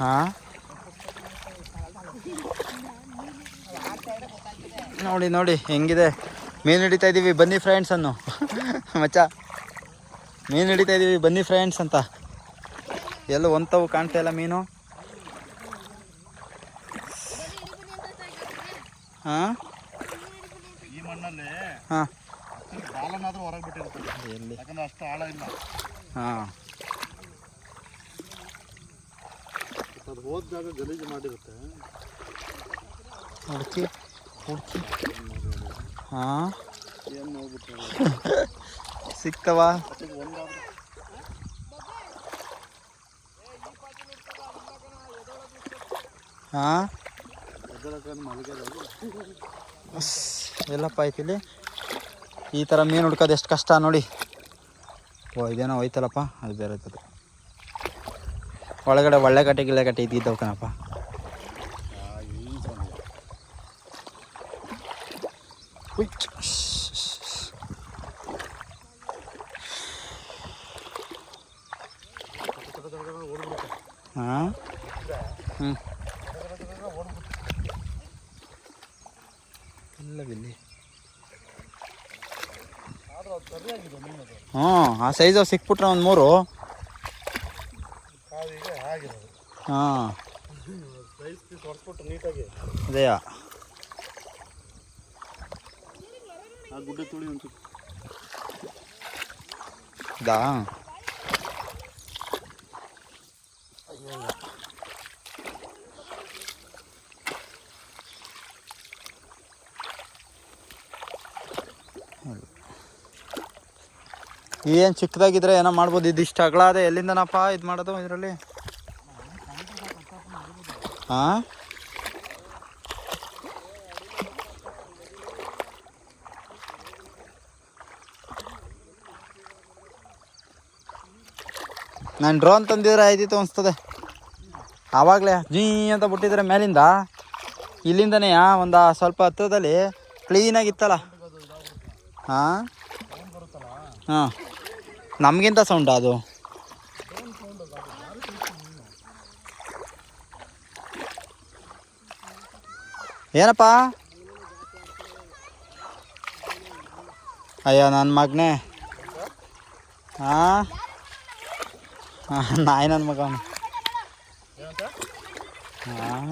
ಹಾಂ? ನೋಡಿ ನೋಡಿ ಹೆಂಗಿದೆ? ಮೀನು ಹಿಡಿತಾ ಇದ್ದೀವಿ ಬನ್ನಿ ಫ್ರೆಂಡ್ಸ್ ಅನ್ನು. ಮಚ್ಚ ಮೀನು ಹಿಡಿತಾ ಇದ್ದೀವಿ ಬನ್ನಿ ಫ್ರೆಂಡ್ಸ್ ಅಂತ. ಎಲ್ಲ ಒಂತವು ಕಾಣ್ತಾ ಇಲ್ಲ ಮೀನು. ಹಾಂ? ಈ ಮಣ್ಣಲ್ಲಿ ಹಾಂ. ಹೊರಗೆ ಹಾಂ. ಅದು ಹೋದಾಗ ಗಲೀಜು ಮಾಡಿರುತ್ತೆ. ಹುಡುಕಿ ಹುಡುಕಿ ಹಾಂ? ಏನು ನೋಡ್ಬಿಟ್ಟು ಸಿಗ್ತವ ಹಾಂ? ಎಲ್ಲಪ್ಪ ಐತಿ ಇಲ್ಲಿ? ಈ ಥರ ಮೀನು ಹುಡ್ಕೋದು ಎಷ್ಟು ಕಷ್ಟ ನೋಡಿ. ಓ ಇದೇನೋ ಹೋಯ್ತಲ್ಲಪ್ಪ? ಅದು ಬೇರೆ ಐತದು ಒಳಗಡೆ ಒಳ್ಳೆ ಕಟ್ಟೆ ಗಿಳ್ಳೆ ಕಟ್ಟೆ ಇದ್ದಿದ್ದವು ಕಣಪ್ಪ ಹಾ ಸೈಜ್ ಸಿಕ್ಬಿಟ್ರೆ ಒಂದು ಮೂರು. ಹಾಂ. ಅದೇಯ ಗುಡ್ಡೆ ತುಳಿ ಇದಾ? ಏನು ಚಿಕ್ಕದಾಗಿದ್ರೆ ಏನೋ ಮಾಡ್ಬೋದು ಇದು ಇಷ್ಟು ಅಗಲ ಅದೇ. ಎಲ್ಲಿಂದನಪ್ಪ ಇದು ಮಾಡೋದು ಇದರಲ್ಲಿ? ಹಾಂ ನಾನು ಡ್ರೋನ್ ತಂದಿದ್ರೆ ಆಯ್ತಿತ್ತು ಅನಿಸ್ತದೆ. ಆವಾಗಲೇ ಜೀ ಅಂತ ಬಿಟ್ಟಿದ್ರೆ ಮೇಲಿಂದ, ಇಲ್ಲಿಂದನೇ ಒಂದು ಸ್ವಲ್ಪ ಹತ್ರದಲ್ಲಿ ಕ್ಲೀನಾಗಿತ್ತಲ್ಲ ಹಾಂ ಹಾಂ. ನಮಗಿಂತ ಸೌಂಡ ಅದು. ಏನಪ್ಪ? ಅಯ್ಯೋ ನನ್ನ ಮಗನೇ. ಹಾಂ ಹಾಂ ನಾಯಿ ನನ್ನ ಮಗ? ಹಾಂ